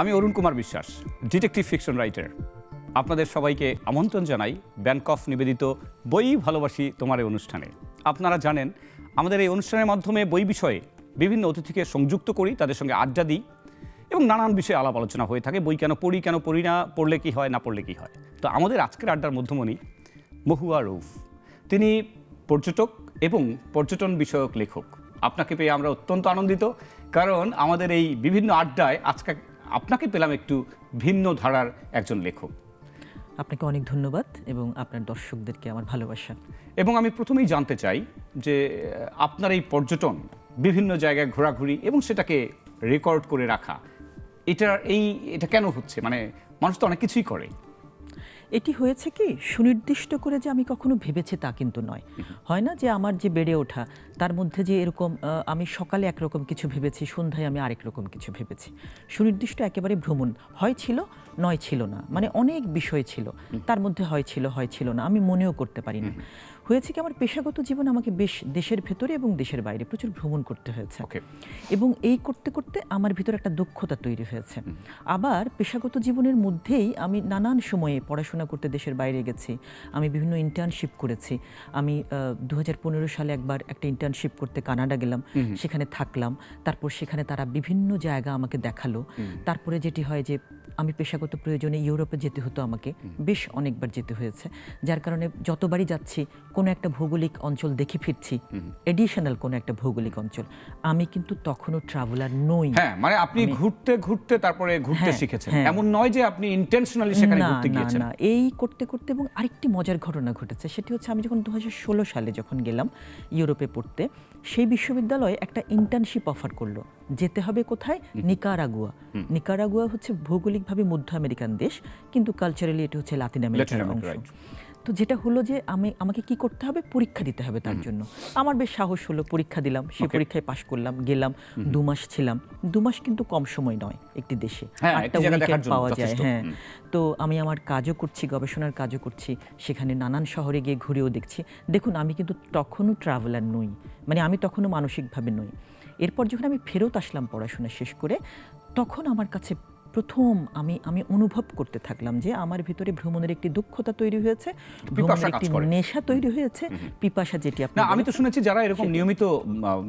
আমি Arun Kumar Biswas, detective fiction writer. আপনাদের সবাইকে আমন্ত্রণ জানাই ব্যাংকফ নিবেদিত বই ভালোবাসি তোমার এই অনুষ্ঠানে। আপনারা জানেন, আমাদের এই অনুষ্ঠানের মাধ্যমে বই বিষয়ে বিভিন্ন অতিথিকে সংযুক্ত করি, তাদের সঙ্গে আড্ডা দিই এবং নানান বিষয়ে আলাপ আলোচনা হয়ে থাকে। বই কেন পড়ি কেন পড়ি না পড়লে কি হয় না পড়লে কি হয়? তো আমাদের আজকের আড্ডার মধ্যমণি মহুয়া রৌফ তিনি পর্যটক এবং পর্যটন বিষয়ক লেখক। আপনাকে পেয়ে আমরা অত্যন্ত আনন্দিত কারণ আমাদের এই বিভিন্ন আড্ডায় আজকে আপনাকে পেলাম একটু ভিন্ন ধারার একজন লেখক। আপনাকে অনেক ধন্যবাদ এবং আপনার দর্শকদেরকে আমার ভালোবাসা। এবং আমি প্রথমেই জানতে চাই যে আপনার এই পর্যটন বিভিন্ন জায়গায় ঘোরাঘুরি এবং সেটাকে রেকর্ড করে রাখা এটা এই এটা কেন হচ্ছে? মানে মানুষ তো অনেক কিছুই করে। এটি হয়েছে কি? সুনির্দিষ্ট করে যে আমি কখনো ভেবেছি তা কিন্তু নয়। হয় না যে আমার যে বেড়ে ওঠা তার মধ্যে যে এরকম আমি সকালে একরকম কিছু ভেবেছি সন্ধ্যায় আমি আরেক রকম কিছু ভেবেছি। সুনির্দিষ্ট একেবারে ভ্রমণ হয় ছিল নয় ছিল না। মানে অনেক বিষয় ছিল। তার মধ্যে হয় ছিল হয় ছিল না। আমি মনেও করতে পারি না হয়েছে কি আমার পেশাগত জীবন আমাকে বেশ দেশের ভেতরে এবং দেশের বাইরে প্রচুর ভ্রমণ করতে হয়েছে। ওকে। এবং এই করতে করতে আমার ভিতরে একটা দক্ষতা তৈরি হয়েছে। আবার পেশাগত জীবনের মধ্যেই আমি নানান সময়ে পড়াশোনা করতে দেশের বাইরে গেছি। আমি বিভিন্ন ইন্টার্নশিপ করেছি। আমি দু হাজার পনেরো সালে একবার একটা ইন্টার্নশিপ করতে কানাডা গেলাম সেখানে থাকলাম। তারপর সেখানে তারা বিভিন্ন জায়গা আমাকে দেখাল। তারপরে যেটি হয় যে আমি পেশাগত প্রয়োজনে ইউরোপে যেতে হতো আমাকে। বেশ অনেকবার যেতে হয়েছে। যার কারণে যতবারই যাচ্ছি কোনো একটা ভৌগোলিক অঞ্চল দেখে ফিরছি। এডিশনাল কোনো একটা ভৌগোলিক অঞ্চল। আমি কিন্তু তখনও ট্রাভেলার নই। হ্যাঁ মানে আপনি ঘুরতে ঘুরতে তারপরে ঘুরতে হ্যাঁ, শিখেছেন। হ্যাঁ। এমন নয় যে আপনি ইন্টেনশনালি সেখানে ঘুরতে গিয়েছেন। না। এই করতে করতে এবং আরেকটি মজার ঘটনা ঘটেছে। সেটি হচ্ছে আমি যখন দু হাজার ষোলো সালে যখন গেলাম ইউরোপে পড়তে সেই বিশ্ববিদ্যালয়ে একটা ইন্টার্নশিপ অফার করল। যেতে হবে কোথায়? নিকারাগুয়া। নিকারাগুয়া হচ্ছে ভৌগোলিকভাবে মধ্য আমেরিকান দেশ কিন্তু কালচারালি এটা হচ্ছে লাতিন আমেরিকান অংশ. তো যেটা হলো যে আমি আমাকে কি করতে হবে? পরীক্ষা দিতে হবে তার জন্য। আমার বেশ সাহস হলো পরীক্ষা দিলাম। সেই পরীক্ষায় পাশ করলাম গেলাম দু মাস ছিলাম। দু মাস কিন্তু কম সময় নয় একটি দেশে। হ্যাঁ, একটি জন্য পাওয়া যায় হ্যাঁ। তো আমি আমার কাজও করছি গবেষণার কাজও করছি সেখানে নানান শহরে গিয়ে ঘুরেও দেখছি। দেখুন আমি কিন্তু তখনও ট্রাভেলার নই। মানে আমি তখনও মানসিকভাবে নই। এরপর যখন আমি ফেরত আসলাম পড়াশোনা শেষ করে তখন আমার কাছে প্রথম আমি আমি অনুভব করতে থাকলাম যে আমার ভিতরে ভ্রমণের একটি দক্ষতা তৈরি হয়েছে ভ্রমণের একটি নেশা তৈরি হয়েছে পিপাসা যেটি আপনি আমি তো শুনেছি যারা এরকম নিয়মিত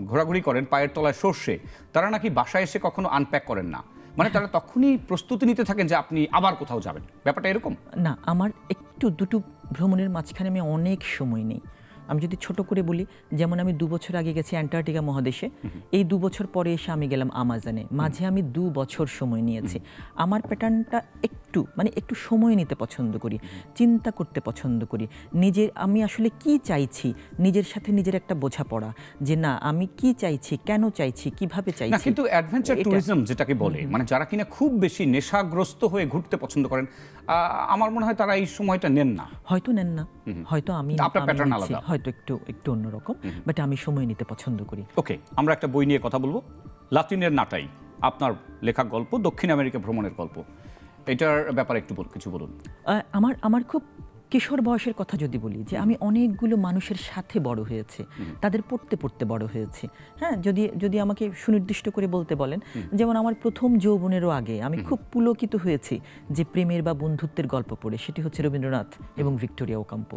ঘোরাঘুরি করেন পায়ের তলায় সর্ষে তারা নাকি বাসায় এসে কখনো আনপ্যাক করেন না। মানে তারা তখনই প্রস্তুতি নিতে থাকেন যে আপনি আবার কোথাও যাবেন। ব্যাপারটা এরকম? না আমার একটু দুটো ভ্রমণের মাঝখানে আমি অনেক সময় নেই। আমি যদি ছোট করে বলি যেমন আমি দু বছর আগে গেছি অ্যান্টার্কটিকা মহাদেশে এই দু বছর পরে এসে আমি গেলাম আমাজনে। মাঝে আমি দু বছর সময় নিয়েছি। আমার প্যাটার্নটা একটু মানে একটু সময় নিতে পছন্দ করি চিন্তা করতে পছন্দ করি। নিজের আমি আসলে কি চাইছি? নিজের সাথে নিজের একটা বোঝাপড়া যে না আমি কি চাইছি? কেন চাইছি? কীভাবে চাইছি? কিন্তু অ্যাডভেঞ্চার ট্যুরিজম যেটাকে বলে মানে যারা কিনা খুব বেশি নেশাগ্রস্ত হয়ে ঘুরতে পছন্দ করেন আহ, আমার মনে হয় তারা এই সময়টা নেন না। হয়তো নেন না। হয়তো আমি আপনার নিচ্ছি, আলাদা। হয়তো একটু একটু অন্যরকম বাট আমি সময় নিতে পছন্দ করি। ওকে আমরা একটা বই নিয়ে কথা বলব। লাতিনের নাটাই আপনার লেখা গল্প দক্ষিণ আমেরিকা ভ্রমণের গল্প। এটার ব্যাপারে একটু বল- কিছু বলুন। আহ, আমার আমার খুব কিশোর বয়সের কথা যদি বলি যে আমি অনেকগুলো মানুষের সাথে বড় হয়েছে তাদের পড়তে পড়তে বড় হয়েছে। হ্যাঁ যদি যদি আমাকে সুনির্দিষ্ট করে বলতে বলেন যেমন আমার প্রথম যৌবনেরও আগে আমি খুব পুলকিত হয়েছি যে প্রেমের বা বন্ধুত্বের গল্প পড়ে সেটি হচ্ছে রবীন্দ্রনাথ এবং ভিক্টোরিয়া ওকাম্পো।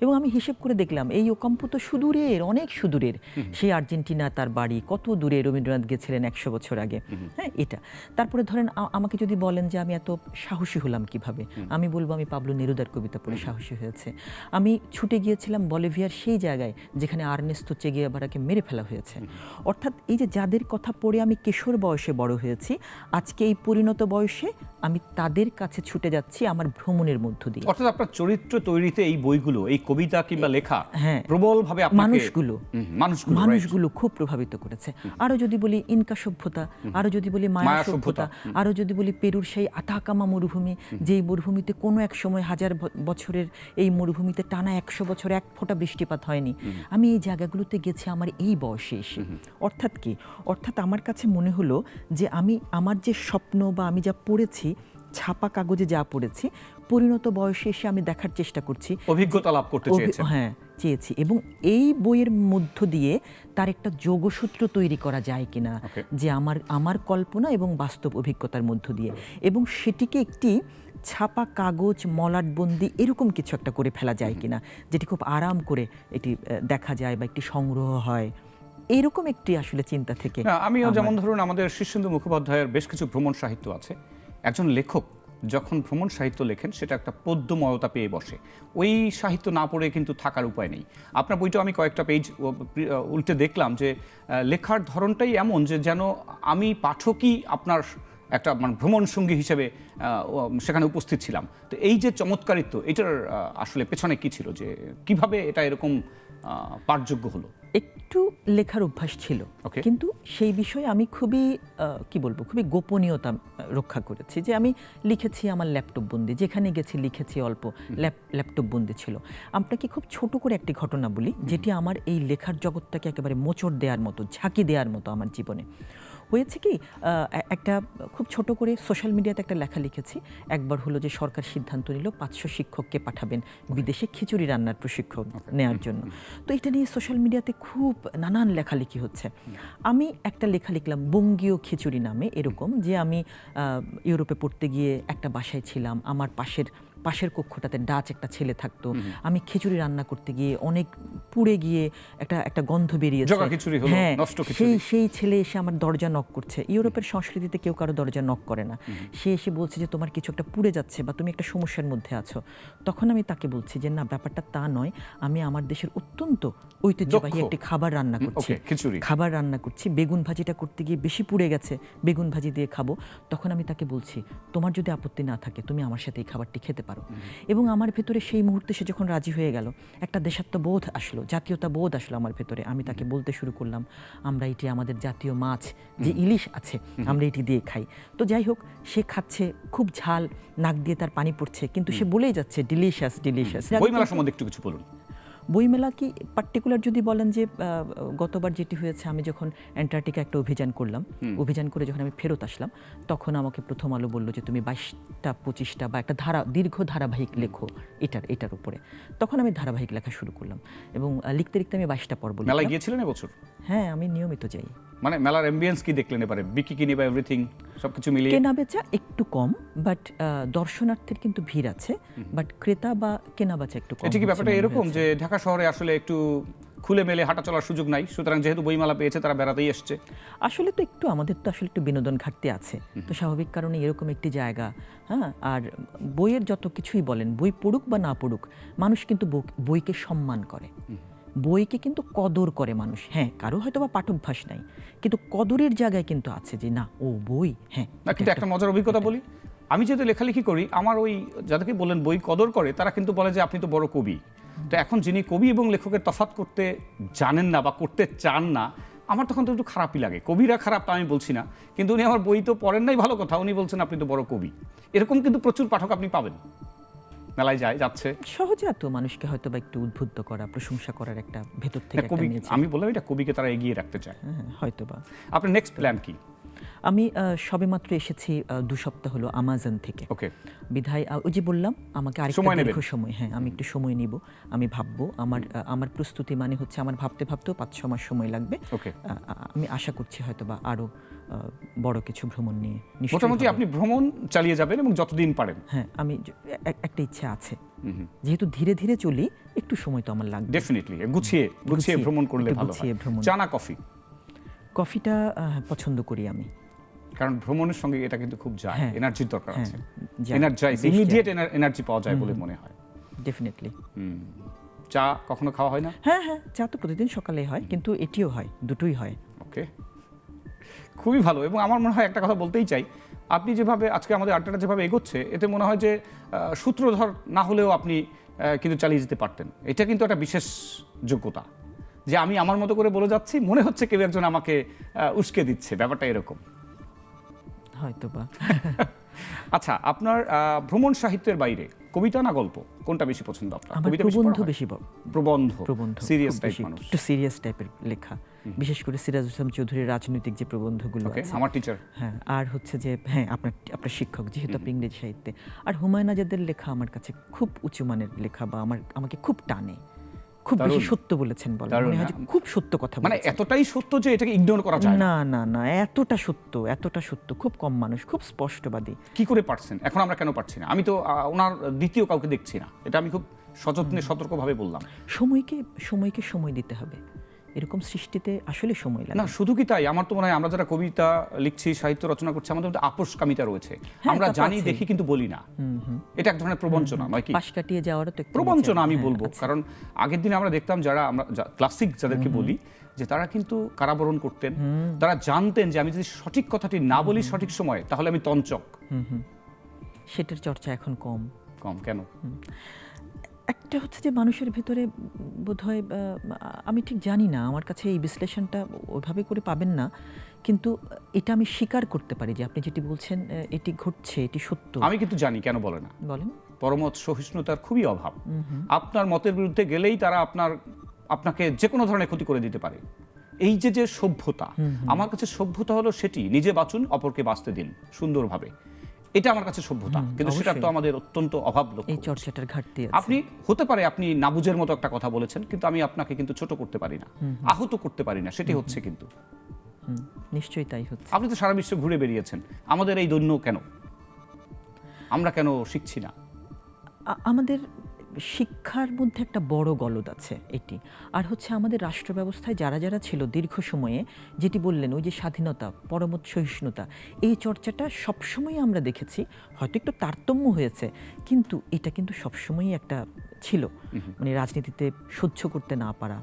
এবং আমি হিসেব করে দেখলাম এই ওকাম্পো তো সুদূরের অনেক সুদূরের। সেই আর্জেন্টিনা তার বাড়ি কত দূরে রবীন্দ্রনাথ গেছিলেন একশো বছর আগে। হ্যাঁ এটা। তারপরে ধরেন আমাকে যদি বলেন যে আমি এত সাহসী হলাম কীভাবে? আমি বলব আমি পাবলো নেরুদার কবিতা পড়ে সাহসী হয়েছে। আমি ছুটে গিয়েছিলাম বলিভিয়ার সেই জায়গায় যেখানে আর্নেস্তো চেগিয়াবারাকে মেরে ফেলা হয়েছে। অর্থাৎ এই যে যাদের কথা পড়ে আমি কিশোর বয়সে বড় হয়েছি আজকে এই পরিণত বয়সে আমি তাদের কাছে ছুটে যাচ্ছি আমার ভ্রমণের মধ্য দিয়ে। অর্থাৎ আপনার চরিত্র তৈরিতে এই বইগুলো এই কবিতা কিংবা লেখা হ্যাঁ। প্রবলভাবে মানুষগুলো। মানুষগুলো মানুষগুলো খুব প্রভাবিত করেছে। আরও যদি বলি ইনকা সভ্যতা আরও যদি বলি মায়া সভ্যতা সভ্যতা, আরও যদি বলি পেরুর সেই আতাকামা মরুভূমি যেই মরুভূমিতে কোনো এক সময় হাজার ব- বছরের এই মরুভূমিতে টানা একশো বছর এক ফোঁটা বৃষ্টিপাত হয়নি। আমি এই জায়গাগুলোতে গেছি আমার এই বয়সে এসে। অর্থাৎ কি? অর্থাৎ আমার কাছে মনে হলো যে আমি আমার যে স্বপ্ন বা আমি যা পড়েছি ছাপা কাগজে যা পড়েছি পরিণত বয়সে এসে আমি দেখার চেষ্টা করছি। অভিজ্ঞতা লাভ করতে হ্যাঁ চেয়েছি। এবং এই বইয়ের মধ্য দিয়ে তার একটা যোগসূত্র তৈরি করা যায় কিনা. যে আমার আমার কল্পনা এবং বাস্তব অভিজ্ঞতার মধ্য দিয়ে। এবং সেটিকে একটি ছাপা কাগজ মলাটবন্দি এরকম কিছু একটা করে ফেলা যায় কিনা যেটি খুব আরাম করে এটি দেখা যায় বা একটি সংগ্রহ হয়। এরকম একটি আসলে চিন্তা থেকে আমিও যেমন ধরুন আমাদের শীর্ষেন্দু মুখোপাধ্যায়ের বেশ কিছু ভ্রমণ সাহিত্য আছে। একজন লেখক যখন ভ্রমণ সাহিত্য লেখেন সেটা একটা পদ্যময়তা পেয়ে বসে। ওই সাহিত্য না পড়ে কিন্তু থাকার উপায় নেই। আপনার বইটা আমি কয়েকটা পেজ উল্টে দেখলাম যে লেখার ধরনটাই এমন যে যেন আমি পাঠকই আপনার একটা মানে ভ্রমণ সঙ্গী হিসেবে সেখানে উপস্থিত ছিলাম। তো এই যে চমৎকারিত্ব এটার আসলে পেছনে কি ছিল যে কীভাবে এটা এরকম পাঠযোগ্য হলো? একটু লেখার অভ্যাস ছিল. কিন্তু সেই বিষয়ে আমি খুবই কি বলব খুবই গোপনীয়তা রক্ষা করেছি যে আমি লিখেছি আমার ল্যাপটপ বন্দি যেখানে গেছি লিখেছি অল্প ল্যাপ- ল্যাপটপ বন্দি ছিল। আপনাকে খুব ছোট করে একটি ঘটনা বলি যেটি আমার এই লেখার জগৎটাকে একেবারে মোচড় দেওয়ার মতো ঝাঁকি দেওয়ার মতো আমার জীবনে। হয়েছে কি একটা খুব ছোট করে সোশ্যাল মিডিয়াতে একটা লেখা লিখেছি। একবার হলো যে সরকার সিদ্ধান্ত নিল পাঁচশো শিক্ষককে পাঠাবেন বিদেশে খিচুড়ি রান্নার প্রশিক্ষণ নেওয়ার জন্য। তো এটা নিয়ে সোশ্যাল মিডিয়াতে খুব নানান লেখালেখি হচ্ছে। আমি একটা লেখা লিখলাম বঙ্গীয় খিচুড়ি নামে এরকম যে আমি ইউরোপে পড়তে গিয়ে একটা বাসায় ছিলাম আমার পাশের পাশের কক্ষটাতে ডাচ একটা ছেলে থাকতো। আমি খিচুড়ি রান্না করতে গিয়ে অনেক পুড়ে গিয়ে একটা একটা গন্ধ বেরিয়েছে। হ্যাঁ সেই সেই ছেলে এসে আমার দরজা নক করছে। ইউরোপের সংস্কৃতিতে কেউ কারও দরজা নক করে না। সে এসে বলছে যে তোমার কিছু একটা পুড়ে যাচ্ছে বা তুমি একটা সমস্যার মধ্যে আছো। তখন আমি তাকে বলছি যে না ব্যাপারটা তা নয়। আমি আমার দেশের অত্যন্ত ঐতিহ্যবাহী একটি খাবার রান্না করছি। খাবার রান্না করছি। বেগুন ভাজিটা করতে গিয়ে বেশি পুড়ে গেছে। বেগুন ভাজি দিয়ে খাব। তখন আমি তাকে বলছি তোমার যদি আপত্তি না থাকে তুমি আমার সাথে এই খাবারটি খেতে পারো। এবং আমার ভেতরে সেই মুহূর্তে সে যখন রাজি হয়ে গেল একটা দেশাত্মবোধ আসলো জাতীয়তা বোধ আসলো আমার ভেতরে। আমি তাকে বলতে শুরু করলাম আমরা এটি আমাদের জাতীয় মাছ যে ইলিশ আছে আমরা এটি দিয়ে খাই। তো যাই হোক সে খাচ্ছে খুব ঝাল নাক দিয়ে তার পানি পড়ছে কিন্তু সে বলেই যাচ্ছে ডিলিশিয়াস ডিলিশিয়াস বইমেলা সম্বন্ধে একটু কিছু বলুন। বইমেলা কি পার্টিকুলার যদি বলেন যে গতবার যেটি হয়েছে আমি যখন অ্যান্টার্কটিকা একটা অভিযান করলাম অভিযান করে যখন আমি ফেরত আসলাম তখন আমাকে প্রথম আলো বলল যে তুমি বাইশটা পঁচিশটা বা একটা ধারা দীর্ঘ ধারাবাহিক লেখো এটার এটার উপরে। তখন আমি ধারাবাহিক লেখা শুরু করলাম এবং লিখতে লিখতে আমি বাইশটা পর্ব মেলায় গিয়েছিলেন এবছর হ্যাঁ আমি নিয়মিত যাই। মানে মেলার এমবিয়েন্স কি দেখলেন এবারে? বিকি কিনি বা এভরিথিং সবকিছু মিলিয়ে? কেনা বেচা একটু কম বাট দর্শনার্থীর কিন্তু ভিড় আছে বাট ক্রেতা বা কেনা বেচা একটু কম এটা কি ব্যাপারটা এরকম যে ঢাকা শহরে আসলে একটু খুলে মেলে হাঁটা চলার সুযোগ নাই? সুতরাং যেহেতু বইমেলা পেয়েছে তারা বেড়াতেই এসছে। আসলে তো একটু আমাদের তো আসলে একটু বিনোদন ঘাটতি আছে। তো স্বাভাবিক কারণে এরকম একটি জায়গা হ্যাঁ আর বইয়ের যত কিছুই বলেন বই পড়ুক বা না পড়ুক মানুষ কিন্তু বই- বইকে সম্মান করে। বইকে কিন্তু কদর করে মানুষ। হ্যাঁ কারও হয়তো বা পাঠভ্যাস নাই কিন্তু কদরের জায়গায় কিন্তু আছে যে না ও বই হ্যাঁ না কিন্তু একটা মজার অভিজ্ঞতা বলি। আমি যেহেতু লেখালেখি করি আমার ওই যাদেরকে বললেন বই কদর করে তারা কিন্তু বলে যে আপনি তো বড় কবি। তো এখন যিনি কবি এবং লেখকের তফাৎ করতে জানেন না বা করতে চান না আমার তখন তো একটু খারাপই লাগে। কবিরা খারাপ তা আমি বলছি না কিন্তু উনি আমার বই তো পড়েন নাই ভালো কথা। উনি বলছেন আপনি তো বড় কবি। এরকম কিন্তু প্রচুর পাঠক আপনি পাবেন। মেলায় যায় যাচ্ছে। সহজাত মানুষকে হয়তো বা একটু উদ্বুদ্ধ করা প্রশংসা করার একটা ভেতর থেকে কবি আমি বললাম এটা কবিকে তারা এগিয়ে রাখতে চায়। হ্যাঁ হয়তো বা আপনার নেক্সট প্ল্যান কি? আমি সবেমাত্র এসেছি দু সপ্তাহ হলো আমাজন থেকে। ওকে। বিধায় ওই যে বললাম আমাকে আরেকটা দীর্ঘ সময় হ্যাঁ আমি একটু সময় নিব আমি ভাববো আমার আমার প্রস্তুতি মানে হচ্ছে আমার ভাবতে ভাবতেও পাঁচ ছ মাস সময় লাগবে। ওকে। আমি আশা করছি হয়তো বা আরও আহ, বড় কিছু ভ্রমণ নিয়ে মোটামুটি আপনি ভ্রমণ চালিয়ে যাবেন এবং যতদিন পারেন। হ্যাঁ আমি একটা ইচ্ছা আছে। যেহেতু ধীরে ধীরে চলি একটু সময় তো আমার লাগবে। ডেফিনেটলি গুছিয়ে গুছিয়ে ভ্রমণ করলে ভালো হয়। গুছিয়ে ভ্রমণ। চা না কফি? কফিটা পছন্দ করি আমি। কারণ ভ্রমণের সঙ্গে এটা কিন্তু খুব যায় হ্যাঁ। এনার্জির দরকার হ্যাঁ, আছে। এনার্জাইজ ইমিডিয়েট এনার্জি পাওয়া যায় বলে মনে হয়। ডেফিনেটলি চা কখনো খাওয়া হয় না? হ্যাঁ হ্যাঁ চা তো প্রতিদিন সকালে হয় কিন্তু এটিও হয় দুটোই হয়। ওকে। খুবই ভালো এবং আমার মনে হয় একটা কথা বলতেই চাই। আপনি যেভাবে আজকে আমাদের আড্ডাটা যেভাবে এগোচ্ছে এতে মনে হয় যে সূত্রধর না হলেও আপনি কিন্তু চালিয়ে যেতে পারতেন। এটা কিন্তু একটা বিশেষ যোগ্যতা। যে আমি আমার মতো করে বলে যাচ্ছি মনে হচ্ছে কেউ একজন আমাকে উস্কে দিচ্ছে। ব্যাপারটা এরকম। হয়তো বা আচ্ছা আপনার ভ্রমণ সাহিত্যের বাইরে কবিতা না গল্প? কোনটা বেশি পছন্দ আপনার? কবিতা বেশি প্রবন্ধ বেশি প্রবন্ধ প্রবন্ধ সিরিয়াস টাইপ মানুষ। একটু সিরিয়াস টাইপের লেখা। বিশেষ করে সিরাজ হোসেন চৌধুরীর রাজনৈতিক যে প্রবন্ধগুলো আছে। আমার টিচার হ্যাঁ আর হচ্ছে যে হ্যাঁ আপনার আপনার শিক্ষক যেহেতু আপনি ইংরেজি সাহিত্যে। আর হুমায়ুন আজাদের লেখা আমার কাছে খুব উঁচু মানের লেখা বা আমার আমাকে খুব টানে। খুব বেশি সত্য বলেছেন বলে মনে হয়। খুব সত্য কথা মানে এতটাই সত্য যে এটাকে ইগনোর করা যায় না। না না এতটা সত্য এতটা সত্য খুব কম মানুষ খুব স্পষ্টবাদী। কি করে পারছেন? এখন আমরা কেন পারছি না? আমি তো ওনার দ্বিতীয় কাউকে দেখছি না। এটা আমি খুব সযত্নে সতর্কভাবে বললাম। সময়কে সময়কে সময় দিতে হবে। এরকম সৃষ্টিতে আসলে সময় লাগে। না শুধু কি তাই? আমার তো মনে হয় আমরা যারা কবিতা লিখছি সাহিত্য রচনা করছি আমাদের মধ্যে আপোষকামিতা রয়েছে। হ্যাঁ, আমরা জানি। দেখি কিন্তু বলি না। এটা এক ধরনের প্রবঞ্চনা নয় কি? পাশ কাটিয়ে যাওয়ারও তো প্রবঞ্চনা আমি হ্যাঁ, বলব। কারণ আগের দিনে আমরা দেখতাম যারা আমরা ক্লাসিক যাদেরকে বলি যে তারা কিন্তু কারাবরণ করতেন। তারা জানতেন যে আমি যদি সঠিক কথাটি না বলি সঠিক সময় তাহলে আমি তঞ্চক। সেটার চর্চা এখন কম। কম কেন? একটা হচ্ছে যে মানুষের ভেতরে বোধহয় আমি ঠিক জানি না আমার কাছে এই বিশ্লেষণটা ওইভাবে করে পাবেন না কিন্তু এটা আমি স্বীকার করতে পারি যে আপনি যেটি বলছেন এটি ঘটছে এটি সত্য। আমি কিন্তু জানি কেন বলে না। বলেন। পরমত সহিষ্ণুতার খুবই অভাব। আপনার মতের বিরুদ্ধে গেলেই তারা আপনার আপনাকে যে কোনো ধরনের ক্ষতি করে দিতে পারে। এই যে যে সভ্যতা আমার কাছে সভ্যতা হলো সেটি নিজে বাঁচুন অপরকে বাঁচতে দিন সুন্দরভাবে। এটা আমার কাছে সভ্যতা। কিন্তু সেটা তো আমাদের অত্যন্ত অভাব এই চর্চাটার ঘাটতি আছে। আপনি হতে পারে আপনি নাবুজের মতো একটা কথা বলেছেন কিন্তু আমি আপনাকে কিন্তু ছোট করতে পারি না। আহত করতে পারি না সেটি হচ্ছে কিন্তু। নিশ্চয়ই তাই হচ্ছে। আপনি তো সারা বিশ্ব ঘুরে বেরিয়েছেন আমাদের এই দৈন্য কেন? আমরা কেন শিখছি না? আমাদের শিক্ষার মধ্যে একটা বড় গলদ আছে এটি। আর হচ্ছে আমাদের রাষ্ট্র ব্যবস্থায় যারা যারা ছিল দীর্ঘ সময়ে, যেটি বললেন ওই যে স্বাধীনতা পরমত সহিষ্ণুতা, এই চর্চাটা সবসময় আমরা দেখেছি। হয়তো একটু তারতম্য হয়েছে, কিন্তু এটা কিন্তু সবসময়ই একটা ছিল। মানে রাজনীতিতে সহ্য করতে না পারা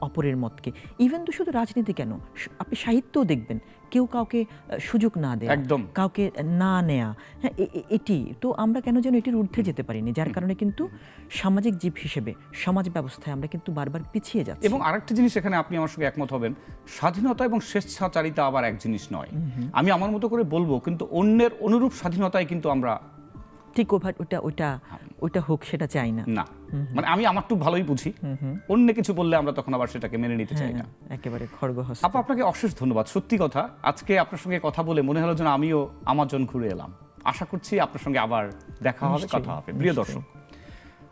অপরের মতকে। ইভেন তো শুধু রাজনীতি কেন? আপনি সাহিত্যও দেখবেন কেউ কাউকে সুযোগ না দেয়া একদম। কাউকে না নেয়া। হ্যাঁ এটি তো আমরা কেন যেন এটির ঊর্ধ্বে যেতে পারিনি যার কারণে কিন্তু সামাজিক জীব হিসেবে সমাজ ব্যবস্থায় আমরা কিন্তু বারবার পিছিয়ে যাচ্ছি। এবং আরেকটা জিনিস এখানে আপনি আমার সঙ্গে একমত হবেন স্বাধীনতা এবং স্বেচ্ছাচারিতা আবার এক জিনিস নয়। আমি আমার মতো করে বলব কিন্তু অন্যের অনুরূপ স্বাধীনতায় কিন্তু আমরা ঠিক ওভার ওটা ওটা ওটা হোক সেটা চাই না। না। মানে আমি আমার তো ভালোই বুঝি। অন্য কিছু বললে আমরা তখন আবার সেটাকে মেনে নিতে চাই না। হ্যাঁ, একেবারে খড়গহস্ত। আপা আপনাকে অশেষ ধন্যবাদ। সত্যি কথা আজকে আপনার সঙ্গে কথা বলে মনে হলো যেন আমিও আমাজন ঘুরে এলাম। আশা করছি আপনার সঙ্গে আবার দেখা হবে কথা হবে। প্রিয় দর্শক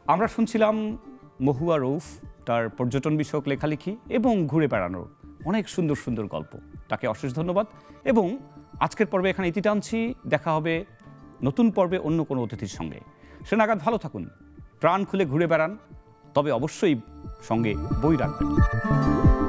আমরা শুনছিলাম মহুয়া রৌফ তার পর্যটন বিষয়ক লেখালেখি এবং ঘুরে বেড়ানোর অনেক সুন্দর সুন্দর গল্প। তাকে অশেষ ধন্যবাদ এবং আজকের পর্বে এখানে ইতি টানছি। দেখা হবে নতুন পর্বে অন্য কোনো অতিথির সঙ্গে। সে নাগাদ ভালো থাকুন। প্রাণ খুলে ঘুরে বেড়ান। তবে অবশ্যই সঙ্গে বই রাখবেন।